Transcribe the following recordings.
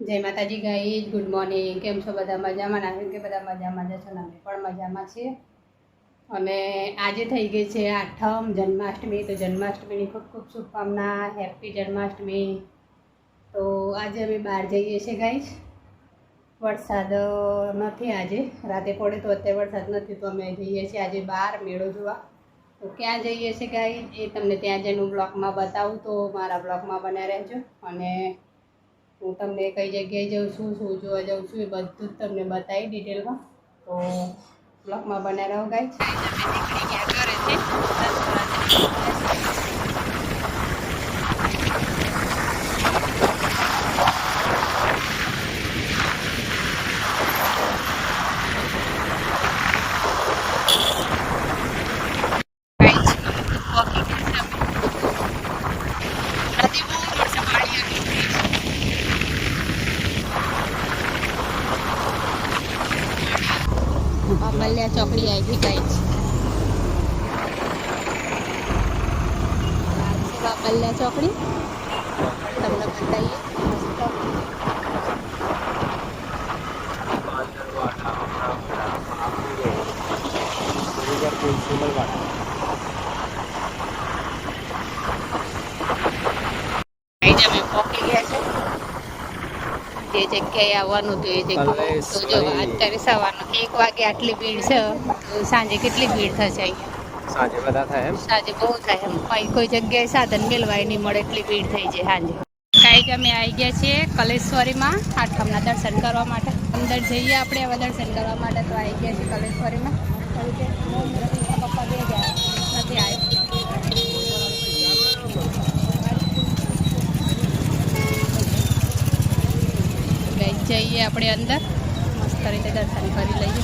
જય માતાજી ગાઈ ગુડ મોર્નિંગ કેમ છો બધા? મજામાં? ના કે બધા મજામાં જ છો ને? અમે પણ મજામાં છીએ. અને આજે થઈ ગઈ છે આઠમ જન્માષ્ટમી. તો જન્માષ્ટમીની ખૂબ ખૂબ શુભકામના. હેપી જન્માષ્ટમી. તો આજે અમે બહાર જઈએ છીએ ગાઈસ વરસાદ નથી આજે. રાતે પડે તો અત્યારે વરસાદ નથી, તો અમે જઈએ છીએ આજે બહાર મેળો જોવા. તો ક્યાં જઈએ છીએ ગાઈ એ તમને ત્યાં જઈને હું બ્લોગમાં બતાવું. તો મારા બ્લોગમાં બન્યા રહેજો. અને હું તમને કઈ જગ્યાએ જાઉં છું, શું જોવા જાઉં છું એ બધું જ તમને બતાવી ડિટેલમાં તો બ્લોગમાં બન્યા રહો ગાઈ બાબલિયા ચોકડી આવી ગઈ ગાઈ બાબલિયા ચોકડી તમને બતાવીએ અહીં જ અમે પહોંચી ગયા છે જે જગ્યાએ આવવાનું હતું એ જગ્યાએ તો જો સવારનો એક વાગે આટલી ભીડ છે તો સાંજે કેટલી ભીડ થશે અહીંયા? સાંજે બધા થાય એમ? સાંજે બહુ થાય એમ. કોઈ કોઈ જગ્યાએ સાધન મેળવાય નહીં મળે એટલી ભીડ થઈ જાય સાંજે. કાંઈ જ અમે આવી ગયા છીએ કલેશ્વરીમાં આઠમના દર્શન કરવા માટે. અંદર જઈએ આપણે હવે દર્શન કરવા માટે તો આવી ગયા છીએ કલેશ્વરીમાં. પપ્પા બે ગયા નથી આવ્યા ગઈ જઈએ આપણે અંદર. મસ્ત રીતે દર્શન કરી લઈએ.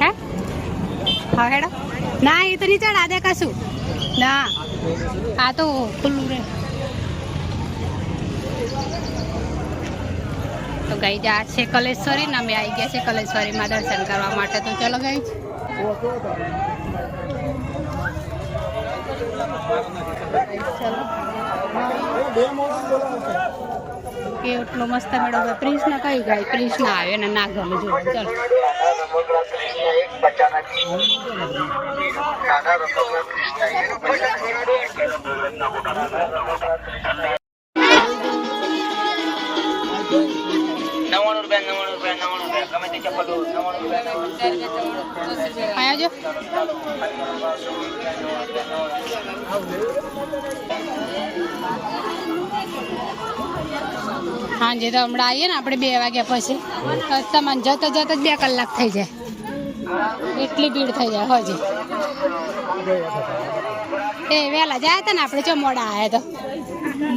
હે? હેડો. ના, એ તો નહીં ચડા દે કશું ના, આ તો ખુલ્લું રે તો ગઈ જા છે કલેશ્વરી ને અમે આવી ગયા છે કલેશ્વરીમાં દર્શન કરવા માટે. તો ચલો ગઈ કે એટલો મસ્ત મેળો હોય. કૃષ્ણ કઈ ગાય? કૃષ્ણ આવે ને ના ગમે જો. ચાલો. નવ્વાણું રૂપિયા, નવ્વાણું તો હમણાં આવીએ ને, આપણે બે વાગ્યા પછી. રસ્તામાં જતો જતો જ બે કલાક થઈ જાય. એટલી ભીડ થઈ જાય હજી એ વહેલા જાય હતા ને આપણે જો મોડા આવ્યા તો?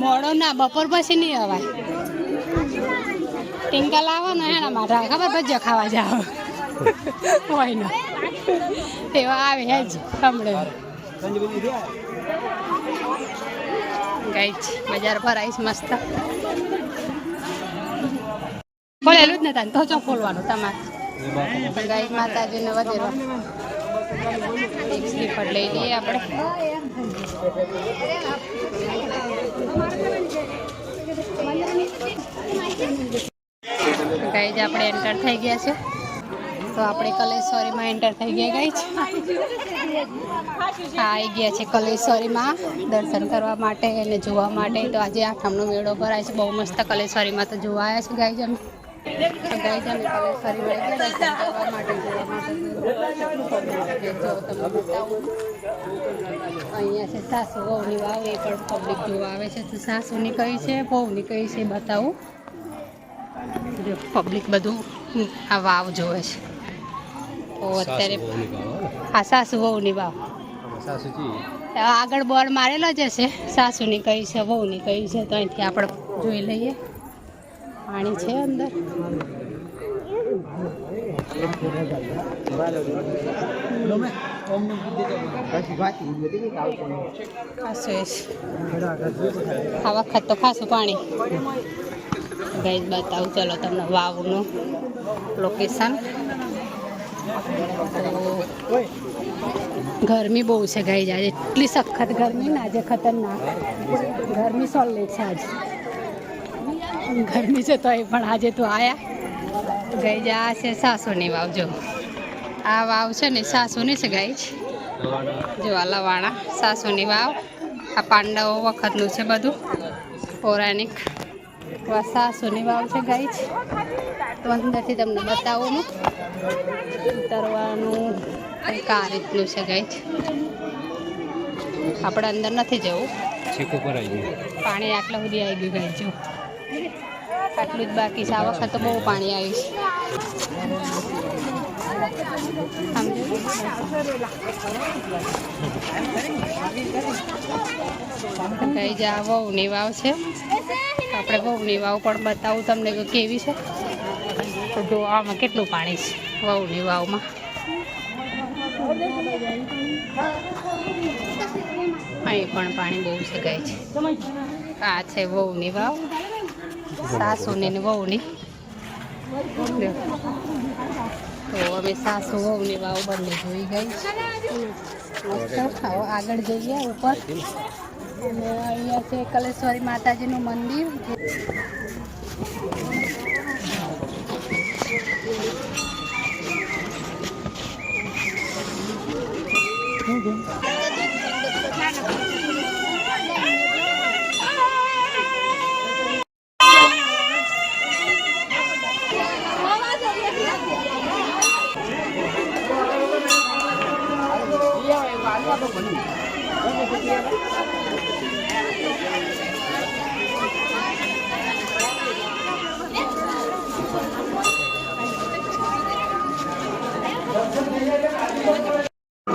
મોડો ના, બપોર પછી નહીં અવાય. ટિંકલ લાવો ને એના માટે ખબર ભજીયા ખાવા જાવ. હોય ને. એવા આવે હે જ, સાંભળે. ગઈ બજાર ભરાઈશ મસ્ત. ખોલેલું જ ને ને તો ચો ખોલવાનું તમારે. ગાય માતાજીને વધેરો એક સ્લીપર લઈ લઈએ આપણે. ગાઈ જ આપણે એન્ટર થઈ ગયા છે. તો આપણે કલેશ્વરીમાં એન્ટર થઈ ગયા ગઈ છે હા, આવી ગયા છે કલેશ્વરીમાં દર્શન કરવા માટે અને જોવા માટે. તો આજે આઠમનો મેળો ભરાય છે. બહુ મસ્ત કલેશ્વરીમાં તો જોવા આવ્યા છે ગાઈ જમે તો ગાઈ જમે કલેશ્વરીમાં અહીંયા છે સાસુ વહુની વાવ. એ પણ પબ્લિક જોવા આવે છે. તો સાસુની કઈ છે વહુની કઈ છે બતાવું. પબ્લિક બધું આ વાવ જોવે છે. તો અત્યારે હા સાસુ વહુની વાવ આગળ બોર્ડ મારેલો જ હશે. સાસુની કઈ છે વહુની કઈ છે તો અહીંથી આપણે જોઈ લઈએ. પાણી છે અંદર. ખાસું આ વખત તો ખાસું પાણી. ગઈ બતાવું, ચલો તમને વાવનું લોકેશન ગરમી બહુ છે ગાઈ આજે. એટલી સખત ગરમી ને આજે ખતરનાક. ગરમી સોલે છે આજે. ગરમી છે તો એ પણ આજે તું આયા. ગઈ જા આ છે સાસુની વાવ, જો. આ વાવ છે ને, સાસુની છે ગાઈ છે જો, આ લવાણા, સાસુની વાવ. આ પાંડવો વખતનું છે બધું. પૌરાણિક. સાસુની વાવ છે ગાઈ છે તો અંદરથી તમને બતાવું હું. ઉતરવાનું કંઈક આ રીતનું છે ગાઈ આપણે અંદર નથી જવું. પાણી આટલા સુધી આવી ગયું ગાઈ જો. આટલું જ બાકી છે. આ વખત બહુ પાણી આવ્યું છે. કઈ જા વહુની વાવ છે. આપણે વહુની વાવ પણ બતાવું તમને કે કેવી છે. તો જો આમાં કેટલું પાણી છે? વહુની વાવમાં. અહીં પણ પાણી બહુ છે ગાય છે. આ છે વહુની વાવ. સાસુની ને વહુની. તો અમે સાસુ વહુની વાવ બંને જોઈ ગઈ. આગળ જઈએ ઉપર. અને અહીંયા છે કલેશ્વરી માતાજીનું મંદિર.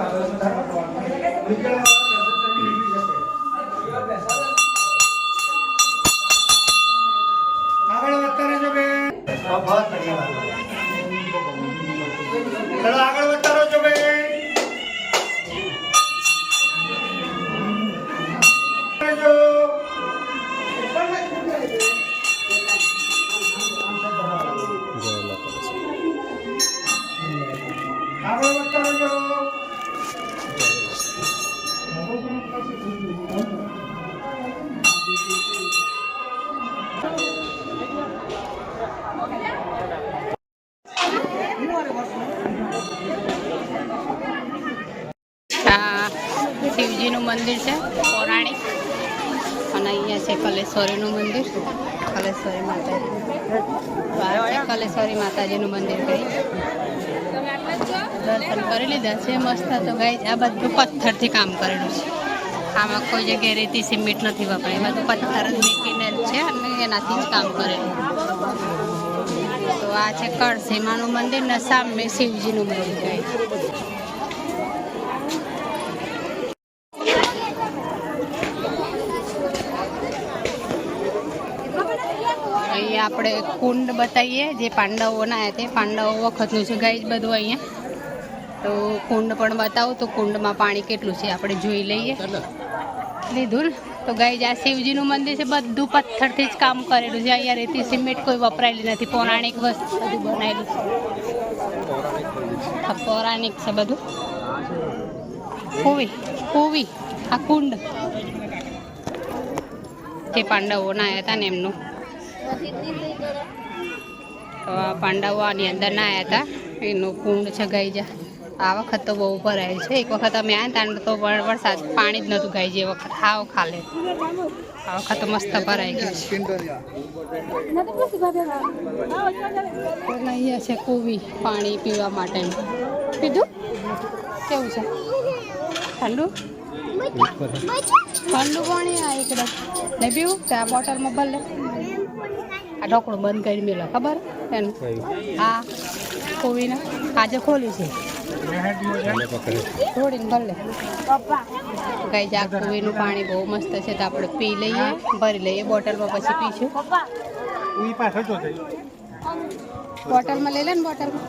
આગળ માતાજીનું મંદિર દર્શન કરી લીધા છે, મસ્ત તો ગાય આ બધું પથ્થરથી કામ કરેલું છે. આમાં કોઈ જગ્યાએ રેતી સિમેન્ટ નથી વપરાય. બધું પથ્થર જ મૂકીને છે અને એનાથી જ કામ કરેલું. તો આ છે કળસીમાનું મંદિર ને સામે શિવજીનું મંદિર ગઈ અહીંયા આપણે કુંડ બતાવીએ, જે પાંડવોના તે પાંડવો વખતનું છે ગાઈ બધું અહીંયા. તો કુંડ પણ બતાવું, તો કુંડમાં પાણી કેટલું છે આપણે જોઈ લઈએ. લીધું તો ગાઈ આ શિવજીનું મંદિર છે, બધું પથ્થરથી જ કામ કરેલું છે. અહીંયા રેતી, સિમેન્ટ કોઈ વપરાયેલી નથી, પૌરાણિક વસ્તુ બધું બનાવેલું છે. પૌરાણિક છે બધું. કુવી કુવી, આ કુંડ. જે પાંડવોના આવ્યા હતા ને એમનું. પાંડવો અંદર ના આવ્યા હતા. એનું કુંડ છે ગાઈ જા. આ વખત તો બહુ ભરાયેલ છે. એક વખત અમે આવ્યા ત્યાં તો વરસાદ પાણી જ નહોતું ગાઈ જે વખત. હાવ ખાલે. આ વખત મસ્ત ભરાઈ ગયું અહીંયા છે કુવી પાણી પીવા માટેનું પીધું કેવું છે? ઠંડુ? ઠંડુ પાણી આ એકદમ? ને પીવું ત્યાં બોટલમાં ભર લે. આ ઢોકળું બંધ કરી મેલો, ખબર? એનું હા. કોવીને આજે ખોલ્યું છે. થોડીને ભલે. ગાઈ આખું એનું પાણી બહુ મસ્ત છે, તો આપણે પી લઈએ, ભરી લઈએ બોટલમાં પછી પીશું. જો બોટલમાં લઈ લે ને બોટલમાં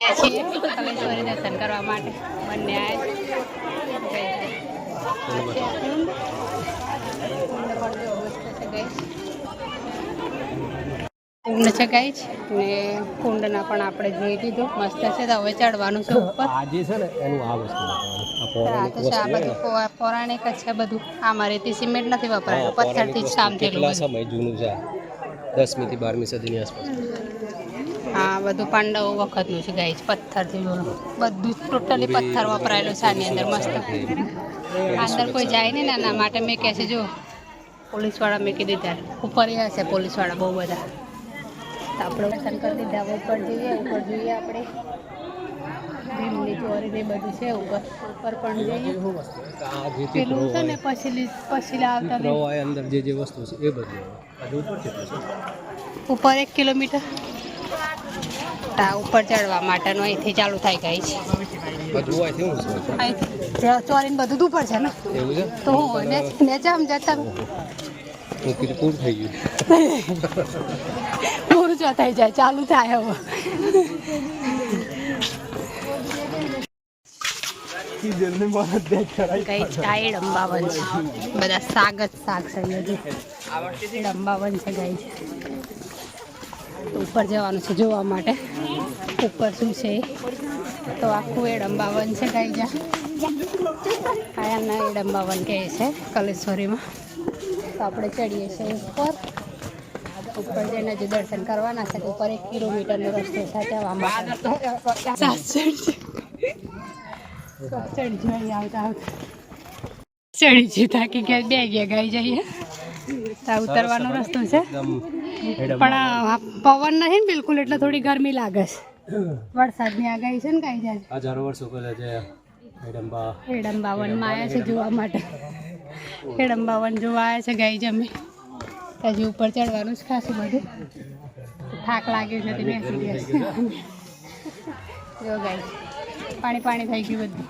છીએ કલેશ્વરી દર્શન કરવા માટે બંને કુંડ છે ગાઈ ને કુંડના પણ આપણે જોઈ લીધું મસ્ત છે તો હવે ચડવાનું છે ઉપર આજે છે ને એનું આ વસ્તુ આ આ તો છે આ બધું પૌરાણિક જ છે બધું. આમાં રેતી સિમેન્ટ નથી વપરાયું. પથ્થરથી જ સામ થયેલું સમય જૂનું છે દસમી થી બારમી સદીની આસપાસ. હા બધું પાંડવ વખતનું છે ગાઈ પથ્થરથી બધું બધું ટોટલી પથ્થર વપરાયેલું છે આની અંદર મસ્ત. અંદર કોઈ જાય નહીં ને એના માટે. મેં કહે છે જો પોલીસવાળા મેં કીધી ત્યારે. ઉપર હશે પોલીસવાળા બહુ બધા. તો આપણે દર્શન કરી દીધા ઉપર જઈએ ઉપર જોઈએ આપણે. ભીમની ચોરી ને બધું છે ઉપર ઉપર પણ જઈએ. જે પેલું છે ને પછી પછી આવતા બી. અંદર જે જે વસ્તુ એ બધું. છે? ઉપર એક કિલોમીટર. તા ઉપર ચડવા માટેનું અહીંથી ચાલુ થાય ગઈ છે. ચોરીને બધું ઉપર છે ને? તો હું ને ને જમ જતા પૂરું થઈ ગયું. પૂરું જો થઈ જાય ચાલુ થાય હવે. કઈ ચાય છે. બધા સાગ જ શાક છે અહીંયા છે ગાય છે ઉપર જવાનું છે જોવા માટે. ઉપર શું છે. તો આખું એ અંબાવન છે ગાઈ જા આયાના એ અંબાવન કહે છે કલેશ્વરીમાં. તો આપણે ચડીએ છીએ ઉપર. ઉપર જઈને જે દર્શન કરવાના છે ઉપર એક કિલોમીટરનો રસ્તો સાચવવામાં ચડી જઈએ થાકી ગયા બે ગયા ગાઈ જઈએ ઉતરવાનો રસ્તો છે. પણ પવન નહીં ને બિલકુલ એટલે થોડી ગરમી લાગે છે. વરસાદની આગાહી છે ને કઈ જાય હજારો વર્ષો પહેલા છે હેડંબા હેડંબા. બાવનમાં આવ્યા છે જોવા માટે. હેડમ બાવન જોવા આવ્યા છે ગાઈ જમી. હજી ઉપર ચડવાનું જ ખાસું બધું. થાક લાગ્યો છે તે બેસી ગયા છે. જો ગાય પાણી પાણી થઈ ગયું બધું.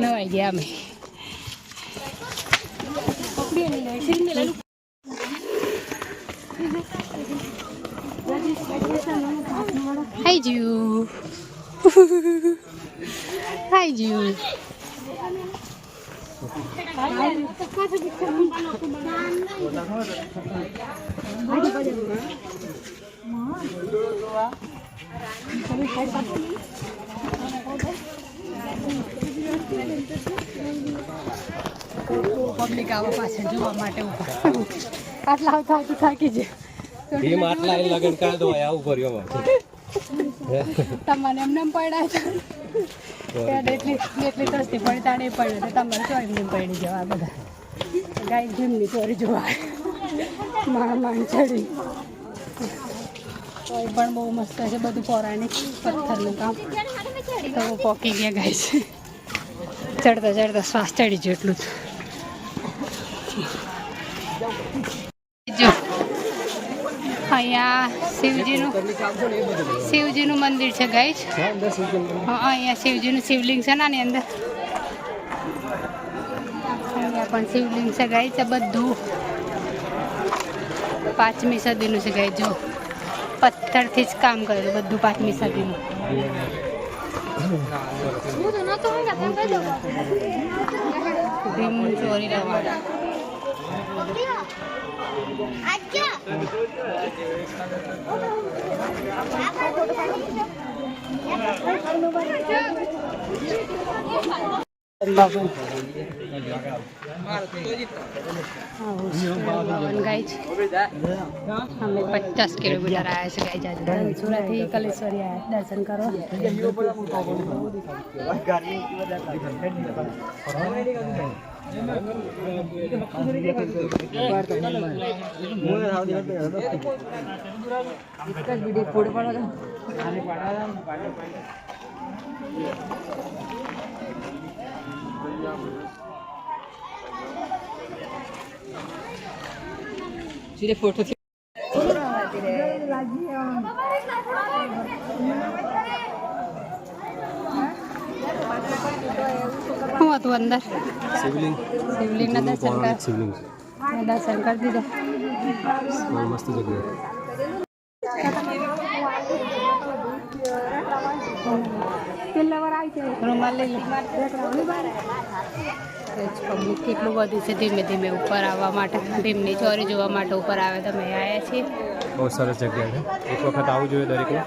નવાઈ ગયા અમે. હાઈ જુ હાઈ જુ પબ્લિક આવા પાછળ જોવા માટે ઊભા આટલા આવતા આવતા થાકી જાય ભીમ આટલા લગન કાઢ દો આવું કર્યું તમને એમને એમ પડ્યા છે એટલી એટલી તસ્તી પડી તાણે પડે તો તમારે ચોરી એમ પડી જવા બધા? ગાય ભીમની ચોરી જોવા માણ માણ ચડી તો પણ બહુ મસ્ત છે બધું પૌરાણિક પથ્થરનું કામ. તો પોકી ગયા ગાય છે. ચડતા ચડતા શ્વાસ ચડી જાય એટલું જ. અહીંયા શિવજીનું શિવજીનું મંદિર છે ગાઈ અહીંયા શિવજીનું શિવલિંગ છે ને આની અંદર. અહીંયા પણ શિવલિંગ છે ગાય છે બધું. પાંચમી સદીનું છે ગાઈ જો. પથ્થરથી જ કામ કરેલું બધું પાંચમી સદીનું. ભીમ ચોરી છે અમે પચાસ કિલોમીટર આવ્યા છે ગાય જાજુ ધનસુરાથી કલેશ્વરી આવ્યા દર્શન फोटो શું હતું અંદર? શિવલિંગ. શિવલિંગના દર્શન કર. શિવલિંગ. દર્શન કરી દીધા. મસ્ત જગ્યા. રૂમાલ લઈ લે. પબ્લિક કેટલું બધું છે ધીમે ધીમે ઉપર આવવા માટે ભીમની ચોરી જોવા માટે ઉપર આવે તમે આવ્યા છીએ. બહુ સરસ જગ્યા છે. એક વખત આવવું જોઈએ દરેકને.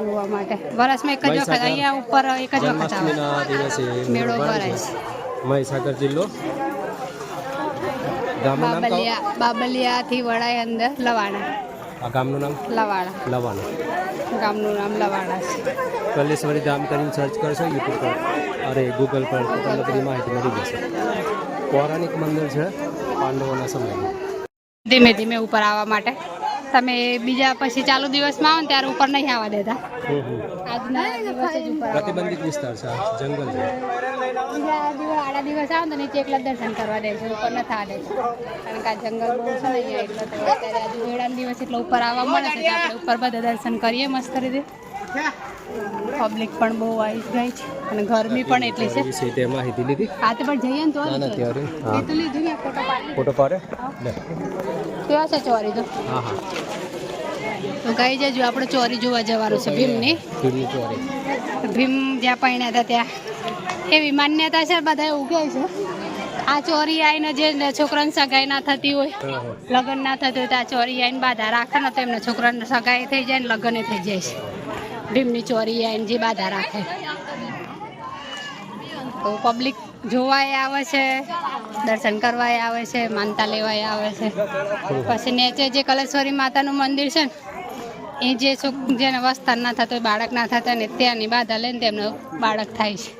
જોવા માટે. વર્ષમાં એક જ વખત અહીંયા ઉપર એક જ વખત આવે. મેળો ભરાય મહીસાગર જિલ્લો. બાબલિયા બાબલિયાથી વડાય અંદર લવાણા. આ ગામનું નામ? લવાણા. લવાણા. ગામનું નામ લવાણા છે. કલેશ્વરી ધામ કરીને સર્ચ કરશો યુટ્યુબ પર. અરે ગૂગલ પર તમને બધી માહિતી મળી જશે. પૌરાણિક મંદિર છે પાંડવોના સમયમાં. ધીમે ધીમે ઉપર આવવા માટે. તમે બીજા પછી ચાલુ દિવસમાં આવો ને ત્યારે ઉપર નહીં આવવા દેતા. આજના દિવસે જ ઉપર પ્રતિબંધિત વિસ્તાર છે જંગલ છે. બીજા દિવસ આડા દિવસ આવો તો નીચે એકલા દર્શન કરવા દે છે ઉપર નથી આવે દે છે. કારણ કે આ જંગલ બહુ છે ને એટલે તો અત્યારે આજુ વેળાના દિવસ એટલે ઉપર આવવા મળે છે આપણે ઉપર બધા દર્શન કરીએ મસ્ત રીતે. પબ્લિક પણ બહુ આવી જાય છે અને ગરમી પણ એટલી છે. વિશે તે માહિતી લીધી. તો પણ જઈએ ને તો ના ના ત્યારે એ તો લીધું ને ફોટો પાડી ફોટો પાડે કેવા છે ચોરી તો. હા હા. તો કઈ જજો આપણે ચોરી જોવા જવાનું છે ભીમની. ભીમની ચોરી. ભીમ જ્યાં પરણ્યા હતા ત્યાં. એવી માન્યતા છે બધા એવું કહે છે. આ ચોરી આવીને જે છોકરાને સગાઈ ના થતી હોય હા હા. લગ્ન ના થતું હોય તો આ ચોરી આવીને બાધા રાખે ને તો એમના છોકરાને સગાઈ થઈ જાય ને લગ્ન થઈ જાય છે. ભીમની ચોરી આવીને જે બાધા રાખે. તો પબ્લિક જોવાય આવે છે, દર્શન કરવાય આવે છે, માનતા લેવાય આવે છે. પછી નીચે જે કલેશ્વરી માતાનું મંદિર છે ને, એ જે છોક જેને વસ્તાર ના થતો બાળક ના થતા ને, ત્યાંની બાધા લઈને તેમનું બાળક થાય છે.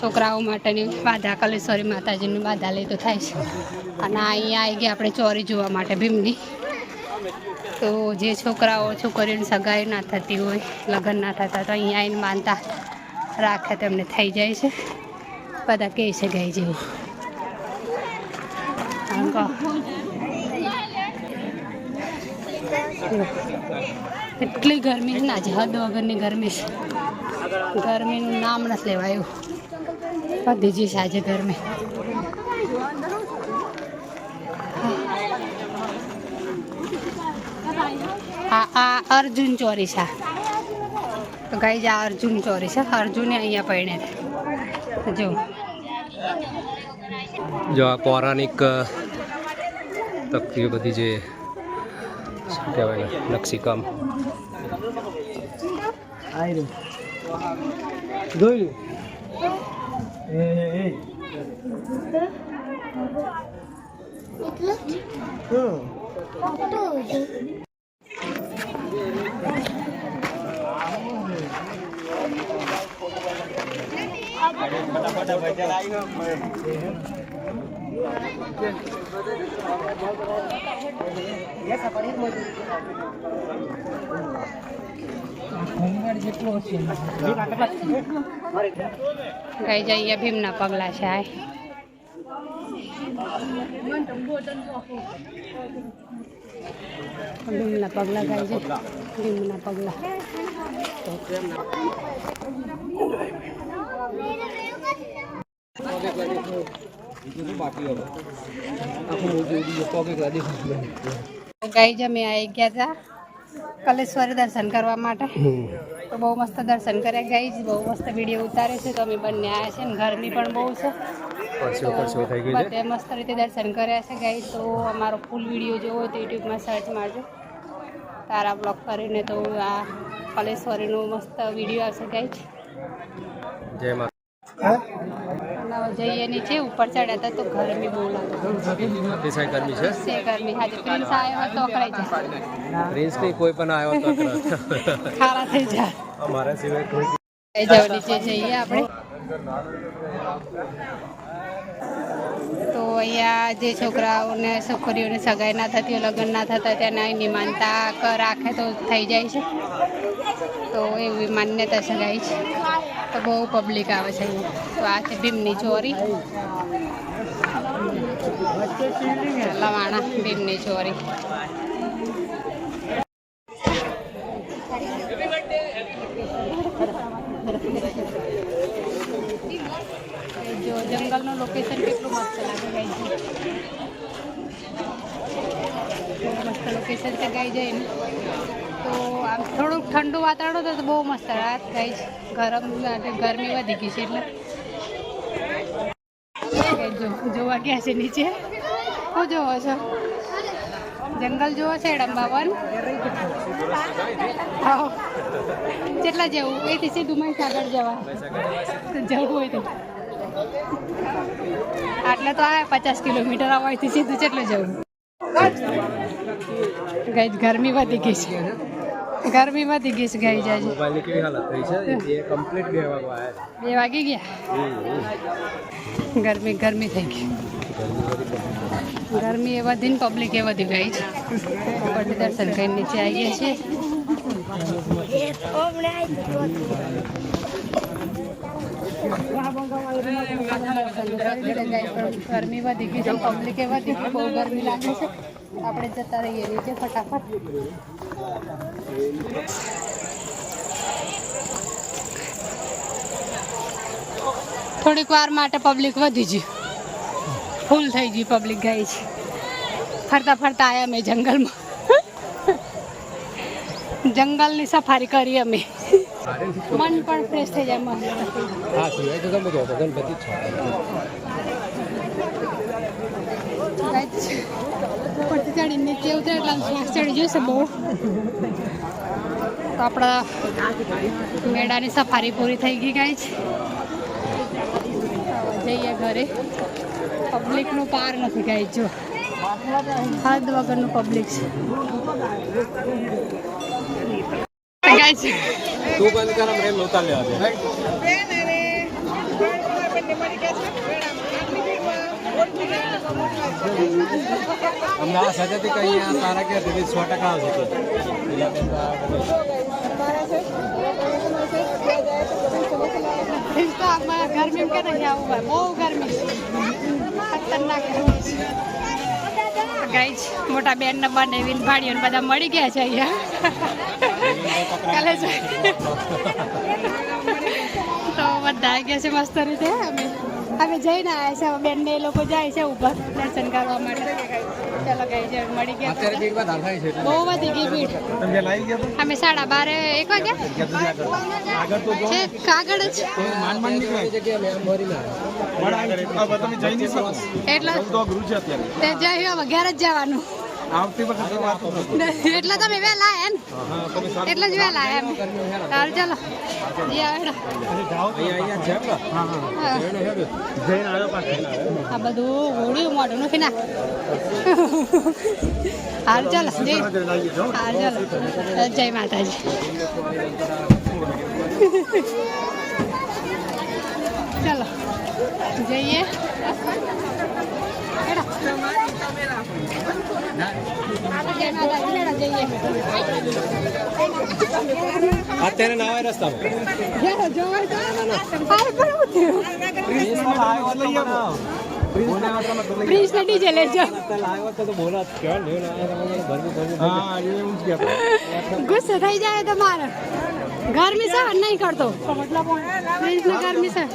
છોકરાઓ માટેની બાધા, કલેશ્વરી માતાજીની બાધા લઈ તો થાય છે. અને અહીંયા આવી ગયા આપણે ચોરી જોવા માટે ભીમની. તો જે છોકરાઓ છોકરીઓની સગાઈ ના થતી હોય, લગ્ન ના થતા, તો અહીંયા આવીને માનતા રાખે તેમને થઈ જાય છે. બધા કહે છે ગાય જેવું. એટલી ગરમી છે ને, આજે હદ વગરની ગરમી છે. ગરમીનું નામ નથી લેવાયું. બધી જ આજે ગરમી. આ આ અર્જુન ચોરીસા છે. તો ગાઈ આ અર્જુન ચોરીસા અર્જુને અહીંયા પરણે છે. જો. જો આ પૌરાણિક તકતીઓ બધી જે શું કહેવાય નકશીકામ જોયું એ એ હમ ગાઈ જાય અહીંયા ભીમના પગલા છે આ ભીમના પગલા ગાય છે ભીમના પગલા ગાઈ જમે આવી ગયા હતા કલેશ્વરી દર્શન કરવા માટે. તો બહુ મસ્ત દર્શન કર્યા ગઈ બહુ મસ્ત વીડિયો ઉતારે છે. તો અમે બંને આવ્યા છે ને ગરમી પણ બહુ છે. બધે મસ્ત રીતે દર્શન કર્યા છે ગઈ તો અમારો ફૂલ વીડિયો જોવો હોય તો યુટ્યુબમાં સર્ચ મારજો. તારા બ્લોગ કરીને તો આ કલેશ્વરીનો મસ્ત વીડિયો આવશે ગઈ જય જઈએ નીચે ઉપર ચડ્યા હતા તો ગરમી બહુ લાગે. ગરમી છે? છે ગરમી. હાજર પ્રિન્સ આવ્યો તો અકળાઈ જાય. પ્રિન્સ નહીં કોઈ પણ આવ્યો તો તરત. ખારા થઈ જાય. અમારા સિવાય કોઈ જઈ જાવ નીચે જઈએ આપણે. તો અહીંયા જે છોકરાઓને છોકરીઓને સગાઈ ના થતી લગ્ન ના થતા તેના નિમાનતા માનતા રાખે તો થઈ જાય છે. તો એવી માન્યતા સગાઈ છે. તો બહુ પબ્લિક આવે છે. તો આ છે ભીમની ચોરી. લવાણા ભીમની ચોરી. જો જંગલનું લોકેશન કેટલું મસ્ત લાગે ગાઈ મસ્ત લોકેશન છે ગાઈ ને તો આમ થોડુંક ઠંડુ વાતાવરણ હતું તો બહુ મસ્ત રાત ગાઈ ગરમ ગરમી વધી ગઈ છે એટલે. જોવા ગયા છે નીચે. શું જોવો છો? જંગલ જોવો છે ડંબાવન કેટલા જવું? એથી સીધું મહીસાગર જવા. જવું હોય તો. આટલે તો આ પચાસ કિલોમીટર આવવાથી સીધું કેટલું જવું. ગઈ ગરમી વધી ગઈ છે. ગરમી વધી ગઈ છે. જાય મોબાઈલની કેવી હાલત થઈ છે? એ કમ્પ્લીટ બે વાગવા આવ્યા બે વાગી ગયા? ગરમી ગરમી થઈ ગઈ. ગરમી એ વધીને પબ્લિક એ વધી ગઈ છે. ઉપરથી દર્શન કરીને નીચે આવી ગયા છીએ. ગરમી વધી ગઈ છે. પબ્લિક એ વધી ગઈ બહુ ગરમી લાગે છે. આપણે જતા રહીએ નીચે ફટાફટ. થોડીક વાર માટે પબ્લિક વધી ગઈ ફૂલ થઈ ગઈ પબ્લિક ગઈ છે. ફરતા ફરતા આવ્યા અમે જંગલમાં. જંગલની સફારી કરી અમે. મન પણ ફ્રેશ થઈ જાય તો ગણપતિ. ઉપરથી ચડી નીચે ઉતરે એટલે શ્વાસ ચડી જશે બહુ. તો આપણા મેળાની સફારી પૂરી થઈ ગઈ ગાય છે જઈએ ઘરે. પબ્લિકનો પાર નથી ગાય જો. હદ વગરનું પબ્લિક છે. છે તું બંધ કર રેલ ઉતાર લેવા દે. અમને આ સજાતી કહીએ તારા કે દીદી સો ટકા આવશે બેન ગરમી કે નહીં આવું ભાઈ? બહુ ગરમી. ખતરનાક ગાઈ છે મોટા બેન ને બનાવીને ભાડીઓ બધા મળી ગયા છે અહીંયા. તો બધા આવી ગયા છે મસ્ત રીતે, અમે. અમે જઈને આવ્યા છે બેન ને એ લોકો જાય છે ઉપર દર્શન કરવા માટે. ચાલો ગાઈ છે મળી ગયા. બહુ વધી ગઈ ભીડ. અમે સાડા બારે એક વાગ્યા? છે કાગળ જ. એટલે તો અઘરું છે અત્યારે. તે જઈ હવે ઘેર જ જવાનું. આવતી વખતે વાત એટલે તમે વહેલા એમ એટલે જ વહેલા એમ. ચાલ. ચાલો આ બધું હોળ્યું મોઢું નથી ના હાલ ચાલો જય. હાલ ચાલો. જય માતાજી. ચાલો જઈએ. અત્યારે ના આવે રસ્તામાં. પ્રિન્સ ને ડીજે ગુસ્સે થઈ જાય તમારે ગરમી છે નહીં કરતો. પ્રિન્સ ને ગરમી સહન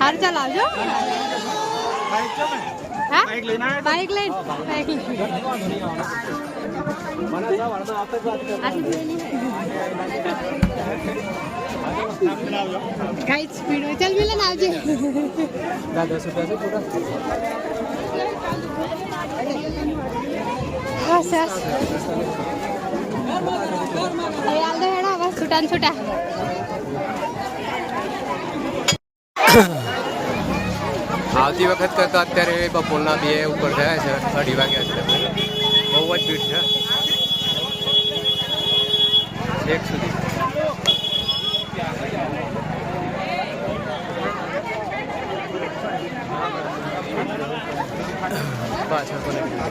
હાર ચાલ આવજો હા બાઈક લઈને આવ્યા બાઈક લઈને બાઈક લઈને ગાઈડ સ્પીડ ચાલ મિલન આવજે દસ રૂપિયા છે પૂરા આવતી વખત કરતાં અત્યારે બપોરના બે ઉપર થયા છે અઢી વાગ્યા છે બહુ જ ભીડ છે એક સુધી પાછળ પણ